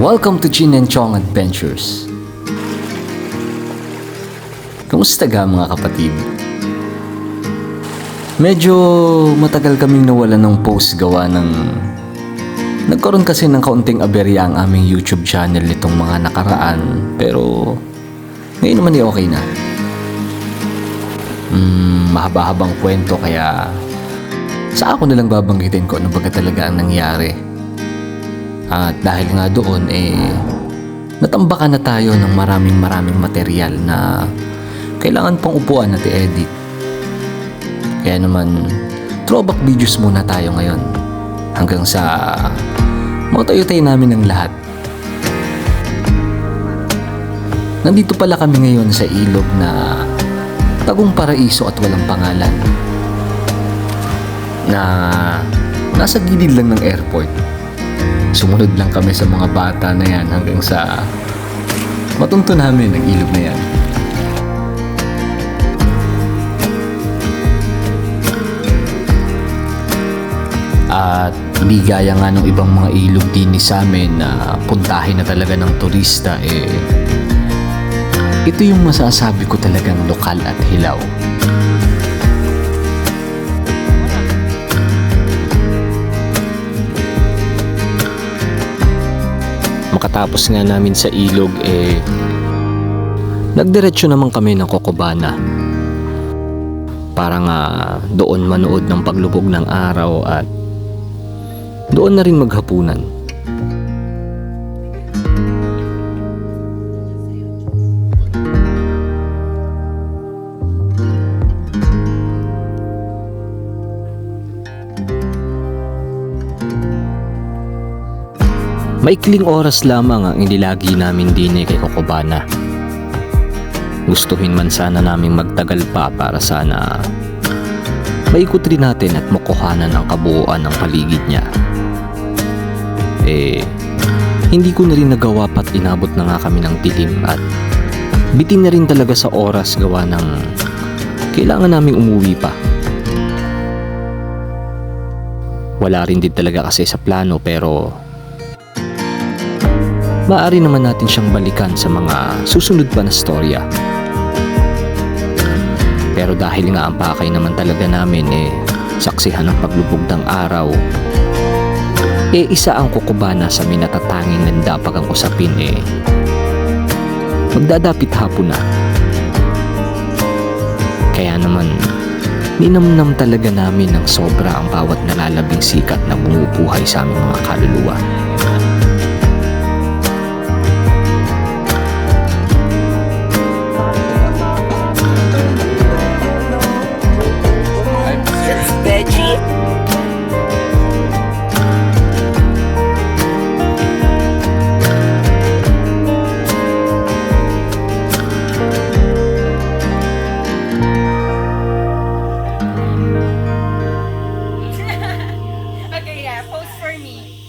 Welcome to Chin and Chong Adventures. Kumusta ga mga kapatid? Medyo matagal kaming nawala ng post gawa ng... Nagkaroon kasi ng kaunting aberya ang aming YouTube channel nitong mga nakaraan. Pero ngayon naman ay okay na. Hmm, mahaba-habang kwento kaya sa ako nalang babanggitin ko ano baga talaga ang nangyari. At dahil nga doon eh natambakan na tayo ng maraming maraming material na kailangan pang upuan at i-edit. Kaya naman throwback videos muna tayo ngayon hanggang sa matayutay namin ang lahat. Nandito pala kami ngayon sa ilog na tagong paraiso at walang pangalan na nasa gilid lang ng airport. Sumunod lang kami sa mga bata na yan hanggang sa matunto namin ang ilog na yan. At di gaya nga ng ibang mga ilog din sa amin na puntahin na talaga ng turista eh ito yung masasabi ko talagang lokal at hilaw. Makatapos nga namin sa ilog eh nagdiretso naman kami ng Kokobana. Para nga doon manood ng paglubog ng araw at doon na rin maghapunan. Maikling oras lamang ang inilagi namin din eh kay Kokobana. Gustuhin man sana naming magtagal pa para sana maikot rin natin at makuhanan ang kabuuan ng paligid niya. Eh, hindi ko na rin nagawa pat inabot na nga kami ng dilim at bitin na rin talaga sa oras gawa ng kailangan naming umuwi pa. Wala rin din talaga kasi sa plano pero maaari naman natin siyang balikan sa mga susunod pa na storya. Pero dahil nga ang pakay naman talaga namin eh saksihan ng paglubog ng araw, eh isa ang kukubana sa minatatanging nandapag ang usapin eh magdadapit hapon na. Kaya naman, ninamnam talaga namin ng sobra ang bawat nalalabing sikat na bumubuhay sa aming mga kaluluwa. Me.